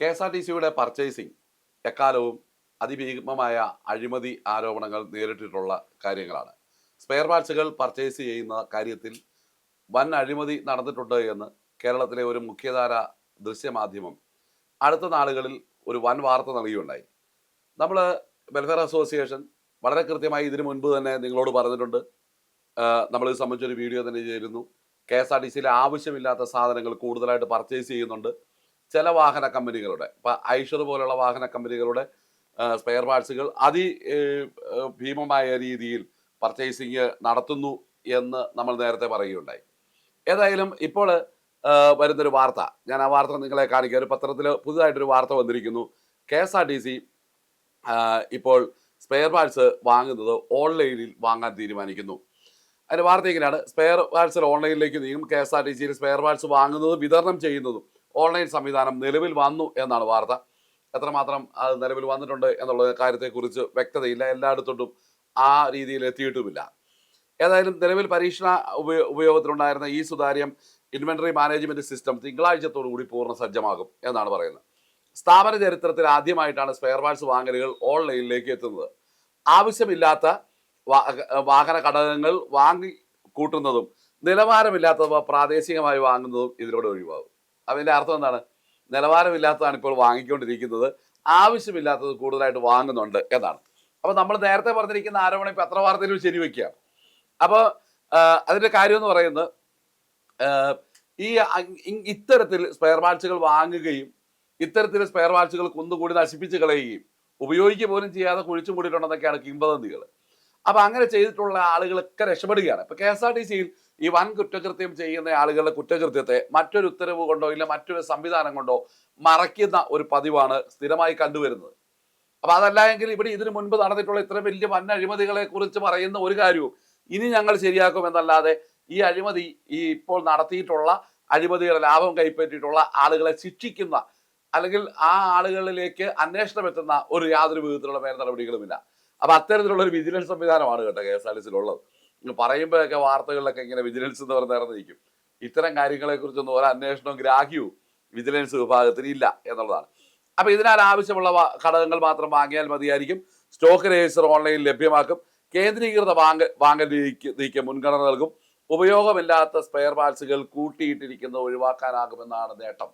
K S R T സിയുടെ purchasing എക്കാലവും അതിഭീമമായ അഴിമതി ആരോപണങ്ങൾ നേരിട്ടിട്ടുള്ള കാര്യങ്ങളാണ്. സ്പെയർ പാർട്സുകൾ പർച്ചേസ് ചെയ്യുന്ന കാര്യത്തിൽ വൻ അഴിമതി നടന്നിട്ടുണ്ട് എന്ന് കേരളത്തിലെ ഒരു മുഖ്യധാര ദൃശ്യമാധ്യമം അടുത്ത നാളുകളിൽ ഒരു വൻ വാർത്ത നൽകിയുണ്ടായി നമ്മൾ വെൽഫെയർ അസോസിയേഷൻ വളരെ കൃത്യമായി ഇതിനു മുൻപ് തന്നെ നിങ്ങളോട് പറഞ്ഞിട്ടുണ്ട്. നമ്മൾ ഇത് സംബന്ധിച്ചൊരു വീഡിയോ തന്നെ ചെയ്തിരുന്നു. കെ എസ് ആർ ടി സിയിലെ ആവശ്യമില്ലാത്ത സാധനങ്ങൾ കൂടുതലായിട്ട് പർച്ചേസ് ചെയ്യുന്നുണ്ട്. ചില വാഹന കമ്പനികളുടെ ഇപ്പം ഐഷർ പോലുള്ള വാഹന കമ്പനികളുടെ സ്പെയർ പാർട്സുകൾ അതി ഭീമമായ രീതിയിൽ പർച്ചേസിങ് നടത്തുന്നു എന്ന് നമ്മൾ നേരത്തെ പറയുകയുണ്ടായി. ഏതായാലും ഇപ്പോൾ വരുന്നൊരു വാർത്ത. ഞാൻ ആ വാർത്ത നിങ്ങളെ കാണിക്കാം. ഒരു പത്രത്തിൽ പുതുതായിട്ടൊരു വാർത്ത വന്നിരിക്കുന്നു. K S R T C ഇപ്പോൾ സ്പെയർ പാർട്സ് വാങ്ങുന്നത് ഓൺലൈനിൽ വാങ്ങാൻ തീരുമാനിക്കുന്നു. അതിന്റെ വാർത്ത ഇങ്ങനെയാണ്. സ്പെയർ പാർട്സ് ഓൺലൈനിലേക്ക് നീങ്ങും. കെ എസ് ആർ ടി സിയിൽ സ്പെയർ പാർട്സ് വാങ്ങുന്നതും വിതരണം ചെയ്യുന്നതും. ഓൺലൈൻ സംവിധാനം നിലവിൽ വന്നു എന്നാണ് വാർത്ത. എത്രമാത്രം അത് നിലവിൽ വന്നിട്ടുണ്ട് എന്നുള്ള കാര്യത്തെക്കുറിച്ച് വ്യക്തതയില്ല. എല്ലായിടത്തോട്ടും ആ രീതിയിൽ എത്തിയിട്ടുമില്ല. ഏതായാലും നിലവിൽ പരീക്ഷണ ഉപയോ ഉപയോഗത്തിലുണ്ടായിരുന്ന ഈ സുതാര്യം ഇൻവെന്ററി മാനേജ്മെന്റ് സിസ്റ്റം തിങ്കളാഴ്ചത്തോടു കൂടി പൂർണ സജ്ജമാകും എന്നാണ് പറയുന്നത്. സ്ഥാപന ചരിത്രത്തിൽ ആദ്യമായിട്ടാണ് സ്പെയർ പാർട്സ് വാങ്ങലുകൾ ഓൺലൈനിലേക്ക് എത്തുന്നത്. ആവശ്യമില്ലാത്ത വാഹന ഘടകങ്ങൾ വാങ്ങി കൂട്ടുന്നതും നിലവാരമില്ലാത്തവ പ്രാദേശികമായി വാങ്ങുന്നതും ഇതിലൂടെ ഒഴിവാകും. അതിന്റെ അർത്ഥം എന്താണ്? നിലവാരമില്ലാത്തതാണ് ഇപ്പോൾ വാങ്ങിക്കൊണ്ടിരിക്കുന്നത്. ആവശ്യമില്ലാത്തത് കൂടുതലായിട്ട് വാങ്ങുന്നുണ്ട് എന്നാണ്. അപ്പോൾ നമ്മൾ നേരത്തെ പറഞ്ഞിരിക്കുന്ന ആരോപണം ഇപ്പോൾ എത്ര വാർത്തയിലും ശരിവെക്കുകയാണ് അപ്പോൾ അതിന്റെ കാര്യം എന്ന് പറയുന്നത് ഈ ഇത്തരത്തിൽ സ്പെയർ പാർട്സുകൾ വാങ്ങുകയും ഇത്തരത്തിൽ സ്പെയർ പാർട്സുകൾ കുന്നുകൂടി നശിപ്പിച്ച് കളയുകയും ഉപയോഗിക്കുക പോലും ചെയ്യാതെ കുഴിച്ചു കൂടിയിട്ടുണ്ടെന്നൊക്കെയാണ് കിംബദന്തികൾ അപ്പൊ അങ്ങനെ ചെയ്തിട്ടുള്ള ആളുകളൊക്കെ രക്ഷപ്പെടുകയാണ്. ഇപ്പൊ കെ എസ് ആർ ടി സിയിൽ ഈ വൻ കുറ്റകൃത്യം ചെയ്യുന്ന ആളുകളുടെ കുറ്റകൃത്യത്തെ മറ്റൊരു ഉത്തരവ് കൊണ്ടോ ഇല്ല മറ്റൊരു സംവിധാനം കൊണ്ടോ മറയ്ക്കുന്ന ഒരു പതിവാണ് സ്ഥിരമായി കണ്ടുവരുന്നത്. അപ്പൊ അതല്ല എങ്കിൽ ഇവിടെ ഇതിനു മുൻപ് നടന്നിട്ടുള്ള ഇത്ര വലിയ വൻ അഴിമതികളെ കുറിച്ച് പറയുന്ന ഒരു കാര്യവും ഇനി ഞങ്ങൾ ശരിയാക്കും എന്നല്ലാതെ ഈ അഴിമതി ഈ ഇപ്പോൾ നടത്തിയിട്ടുള്ള അഴിമതികളെ ലാഭം കൈപ്പറ്റിയിട്ടുള്ള ആളുകളെ ശിക്ഷിക്കുന്ന അല്ലെങ്കിൽ ആ ആളുകളിലേക്ക് അന്വേഷണം എത്തുന്ന ഒരു യാതൊരു വിധത്തിലുള്ള മേൽ നടപടികളുമില്ല അപ്പൊ അത്തരത്തിലുള്ള ഒരു വിജിലൻസ് സംവിധാനമാണ് കേട്ടോ കെ എസ് ആർ ടി സിയിലുള്ളത്. പറയുമ്പോഴൊക്കെ വാർത്തകളിലൊക്കെ ഇങ്ങനെ വിജിലൻസ് എന്ന് പറഞ്ഞ് ഇറന്നിരിക്കും ഇത്തരം കാര്യങ്ങളെ കുറിച്ചൊന്നും ഒരു അന്വേഷണവും ഗ്രാഹ്യവും വിജിലൻസ് വിഭാഗത്തിന് ഇല്ല എന്നുള്ളതാണ്. അപ്പൊ ഇതിനാൽ ആവശ്യമുള്ള ഘടകങ്ങൾ മാത്രം വാങ്ങിയാൽ മതിയായിരിക്കും. സ്റ്റോക്ക് രജിസ്റ്റർ ഓൺലൈനിൽ ലഭ്യമാക്കും. കേന്ദ്രീകൃത വാങ്ങ വാങ്ങൽ നീക്കി മുൻഗണന നൽകും. ഉപയോഗമില്ലാത്ത സ്പെയർ പാർട്സുകൾ കൂട്ടിയിട്ടിരിക്കുന്നത് ഒഴിവാക്കാനാകുമെന്നാണ് നേട്ടം.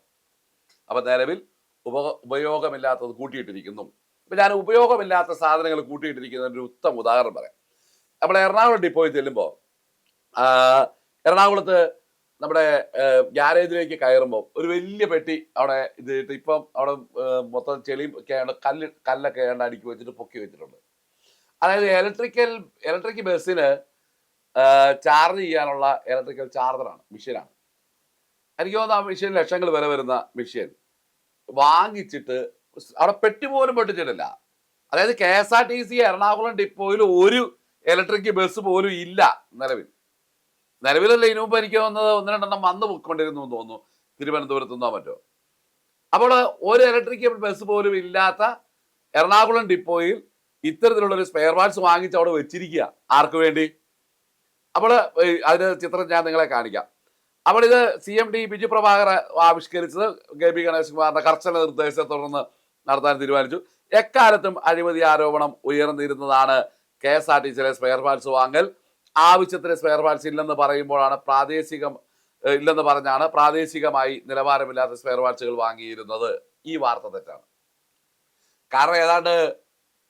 അപ്പൊ നിലവിൽ ഉപ ഉപയോഗമില്ലാത്തത് കൂട്ടിയിട്ടിരിക്കുന്നു. ഇപ്പൊ ഞാൻ ഉപയോഗമില്ലാത്ത സാധനങ്ങൾ കൂട്ടിയിട്ടിരിക്കുന്നതിന്റെ ഒരു ഉത്തമ ഉദാഹരണം പറയാം. നമ്മൾ എറണാകുളം ഡിപ്പോയിൽ ചെല്ലുമ്പോൾ എറണാകുളത്ത് നമ്മുടെ ഗ്യാരേജിലേക്ക് കയറുമ്പോൾ ഒരു വലിയ പെട്ടി അവിടെ ഇത് ഇപ്പം അവിടെ മൊത്തം ചെളിയും ഒക്കെ കല്ല് കല്ലൊക്കെ ഏണ്ട അടുക്കി വെച്ചിട്ട് പൊക്കി വെച്ചിട്ടുണ്ട്. അതായത് ഇലക്ട്രിക്കൽ ഇലക്ട്രിക് ബസ്സിന് ചാർജ് ചെയ്യാനുള്ള ഇലക്ട്രിക്കൽ ചാർജറാണ് മെഷീനാണ് എനിക്ക് തോന്നുന്നു ആ മെഷീൻ ലക്ഷങ്ങൾ വില വരുന്ന മെഷീൻ വാങ്ങിച്ചിട്ട് അവിടെ പെട്ടി പോലും പൊട്ടിച്ചിട്ടില്ല. അതായത് K S R T C Ernakulam ഡിപ്പോയിൽ ഒരു ഇലക്ട്രിക് ബസ് പോലും ഇല്ല നിലവിൽ. നിലവിലല്ല ഇനി മുമ്പ് എനിക്ക് തോന്നുന്നത് ഒന്ന് രണ്ടെണ്ണം വന്ന് പോയിക്കൊണ്ടിരുന്നു എന്ന് തോന്നുന്നു. തിരുവനന്തപുരത്ത് നിന്നോ മറ്റോ. അപ്പോൾ ഒരു ഇലക്ട്രിക് ബസ് പോലും ഇല്ലാത്ത എറണാകുളം ഡിപ്പോയിൽ ഇത്തരത്തിലുള്ള ഒരു സ്പെയർ പാർട്സ് വാങ്ങിച്ച് അവിടെ വെച്ചിരിക്കുക. ആർക്ക് വേണ്ടി? അപ്പോൾ അതിന് ചിത്രം ഞാൻ നിങ്ങളെ കാണിക്കാം. അപ്പോൾ ഇത് C M D Biju Prabhakar ആവിഷ്കരിച്ചത് പി ഗണേഷ് കുമാറിന്റെ കർശന നിർദ്ദേശത്തെ തുടർന്ന് നടത്താൻ തീരുമാനിച്ചു. എക്കാലത്തും അഴിമതി ആരോപണം ഉയർന്നിരുന്നതാണ് കെ എസ് ആർ ടി സിയിലെ സ്പെയർ പാർട്സ് വാങ്ങൽ. ആവശ്യത്തിന് സ്പെയർ പാർട്സ് ഇല്ലെന്ന് പറയുമ്പോഴാണ് പ്രാദേശികം ഇല്ലെന്ന് പറഞ്ഞാണ് പ്രാദേശികമായി നിലവാരമില്ലാത്ത സ്പെയർ പാർട്സുകൾ വാങ്ങിയിരുന്നത്. ഈ വാർത്ത തെറ്റാണ്. കാരണം ഏതാണ്ട്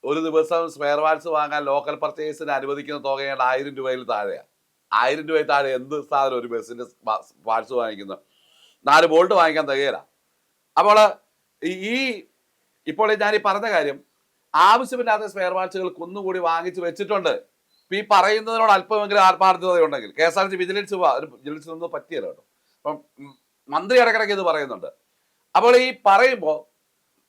ഒരു ദിവസം സ്പെയർ പാർട്സ് വാങ്ങാൻ ലോക്കൽ പർച്ചേസിന് അനുവദിക്കുന്ന തുക ഏതാണ്ട് ആയിരം രൂപയിൽ താഴെയാണ് ആയിരം രൂപയിൽ താഴെ എന്ത് സാധനം ഒരു ബസ്സിന്റെ പാർട്സ് വാങ്ങിക്കുന്നത് നാല് ബോൾട്ട് വാങ്ങിക്കാൻ തികയില്ല. അപ്പോൾ ഈ- ഈ ഇപ്പോൾ ഞാൻ ഈ പറഞ്ഞ കാര്യം ആവശ്യമില്ലാത്ത സ്പെയർ പാർട്സുകൾ കുന്നുകൂടി വാങ്ങിച്ചു വെച്ചിട്ടുണ്ട്. ഈ പറയുന്നതിനോട് അല്പമെങ്കിലും ആത്മാർത്ഥതയുണ്ടെങ്കിൽ K S R T vigilance vigilance ഒന്നും പറ്റിയല്ല കേട്ടോ. അപ്പം മന്ത്രി ഇടക്കിടയ്ക്ക് ഇത് പറയുന്നുണ്ട്. അപ്പോൾ ഈ പറയുമ്പോൾ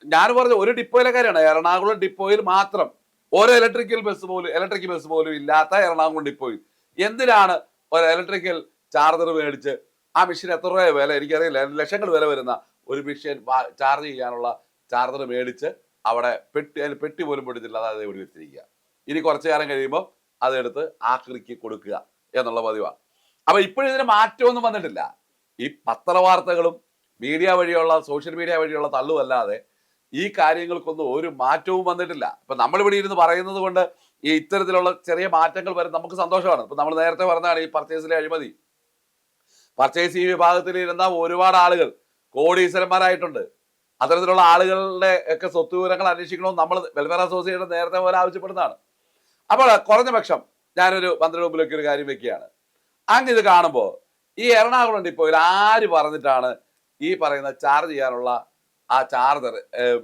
ഞാൻ പറഞ്ഞ ഒരു ഡിപ്പോയിലെ കാര്യമാണ്. എറണാകുളം ഡിപ്പോയിൽ മാത്രം ഒരു ഇലക്ട്രിക്കൽ ബസ് പോലും ഇലക്ട്രിക് ബസ് പോലും ഇല്ലാത്ത എറണാകുളം ഡിപ്പോയിൽ. എന്തിനാണ് ഒരു ഇലക്ട്രിക്കൽ ചാർജർ മേടിച്ച് ആ മെഷീൻ എത്ര രൂപ വില എനിക്കറിയില്ല ലക്ഷങ്ങൾ വില വരുന്ന ഒരു മെഷീൻ ചാർജ് ചെയ്യാനുള്ള ചാർജർ മേടിച്ച് അവിടെ പെട്ടി അതിൽ പെട്ടി പോലും പൊട്ടിച്ചില്ല അതായത് ഇവിടെ വെച്ചിരിക്കുക. ഇനി കുറച്ചു കാലം കഴിയുമ്പോൾ അതെടുത്ത് ആക്രിക്ക് കൊടുക്കുക എന്നുള്ള പതിവാണ് അപ്പൊ ഇപ്പോഴും ഇതിന് മാറ്റമൊന്നും വന്നിട്ടില്ല. ഈ പത്രവാർത്തകളും മീഡിയ വഴിയുള്ള സോഷ്യൽ മീഡിയ വഴിയുള്ള തള്ളുമല്ലാതെ ഈ കാര്യങ്ങൾക്കൊന്നും ഒരു മാറ്റവും വന്നിട്ടില്ല. ഇപ്പൊ നമ്മളിവിടെ ഇരുന്ന് പറയുന്നത് കൊണ്ട് ഈ ഇത്തരത്തിലുള്ള ചെറിയ മാറ്റങ്ങൾ വരും നമുക്ക് സന്തോഷമാണ്. ഇപ്പൊ നമ്മൾ നേരത്തെ പറഞ്ഞതാണ് ഈ പർച്ചേസിലെ അഴിമതി. പർച്ചേസ് ഈ വിഭാഗത്തിൽ ഇരുന്ന ഒരുപാട് ആളുകൾ കോടീശ്വരന്മാരായിട്ടുണ്ട്. അത്തരത്തിലുള്ള ആളുകളുടെ ഒക്കെ സ്വത്ത് വിവരങ്ങൾ അന്വേഷിക്കണമെന്ന് നമ്മൾ വെൽഫെയർ അസോസിയേഷൻ നേരത്തെ പോലെ ആവശ്യപ്പെടുന്നതാണ്. അപ്പോൾ കുറഞ്ഞ പക്ഷം ഞാനൊരു മന്ത്രി മുമ്പിലേക്ക് ഒരു കാര്യം വെക്കുകയാണ്. അങ്ങ് ഇത് കാണുമ്പോൾ ഈ എറണാകുളം ഡിപ്പോയിൽ ആര് പറഞ്ഞിട്ടാണ് ഈ പറയുന്ന ചാർജ് ചെയ്യാനുള്ള ആ ചാർജർ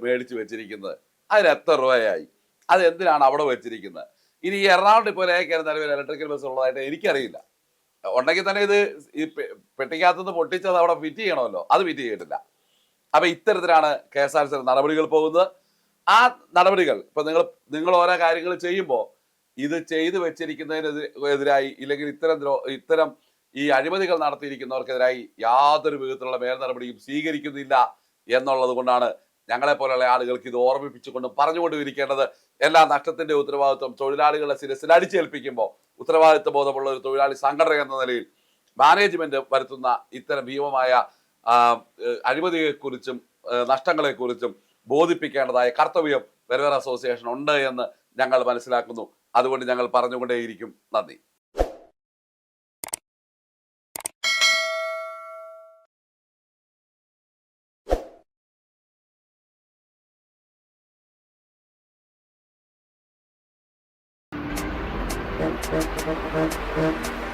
മേടിച്ച് വെച്ചിരിക്കുന്നത്? അതിന് എത്ര രൂപയായി? അത് എന്തിനാണ് അവിടെ വെച്ചിരിക്കുന്നത്? ഇനി ഈ എറണാകുളം ഡിപ്പോയിൽ നിലവിൽ ഇലക്ട്രിക്കൽ ബസ് ഉള്ളതായിട്ട് എനിക്കറിയില്ല. ഉണ്ടെങ്കിൽ തന്നെ ഇത് ഈ പെട്ടിക്കകത്തുനിന്ന് പൊട്ടിച്ചത് അവിടെ ഫിറ്റ് ചെയ്യണമല്ലോ. അത് ഫിറ്റ് ചെയ്തിട്ടില്ല. അപ്പൊ ഇത്തരത്തിലാണ് കെ എസ് ആർ സി നടപടികൾ പോകുന്നത്. ആ നടപടികൾ ഇപ്പൊ നിങ്ങൾ നിങ്ങൾ ഓരോ കാര്യങ്ങൾ ചെയ്യുമ്പോൾ ഇത് ചെയ്തു വെച്ചിരിക്കുന്നതിന് എതിരായി ഇല്ലെങ്കിൽ ഇത്തരം ഇത്തരം ഈ അഴിമതികൾ നടത്തിയിരിക്കുന്നവർക്കെതിരായി യാതൊരു വിധത്തിലുള്ള മേൽ നടപടിയും സ്വീകരിക്കുന്നില്ല എന്നുള്ളത് കൊണ്ടാണ് ഞങ്ങളെ പോലെയുള്ള ആളുകൾക്ക് ഇത് ഓർമ്മിപ്പിച്ചുകൊണ്ട് പറഞ്ഞുകൊണ്ടിരിക്കേണ്ടത്. എല്ലാ നഷ്ടത്തിന്റെ ഉത്തരവാദിത്വം തൊഴിലാളികളുടെ ശിരസിൽ അടിച്ചേൽപ്പിക്കുമ്പോൾ ഉത്തരവാദിത്വ ബോധമുള്ള ഒരു തൊഴിലാളി സംഘടന എന്ന നിലയിൽ മാനേജ്മെന്റ് വരുത്തുന്ന ഇത്തരം ഭീമമായ അഴിമതിയെക്കുറിച്ചും നഷ്ടങ്ങളെക്കുറിച്ചും ബോധിപ്പിക്കേണ്ടതായ കർത്തവ്യം വെൽഫെയർ അസോസിയേഷൻ ഉണ്ട് എന്ന് ഞങ്ങൾ മനസ്സിലാക്കുന്നു. അതുകൊണ്ട് ഞങ്ങൾ പറഞ്ഞുകൊണ്ടേയിരിക്കും. നന്ദി. Thank you.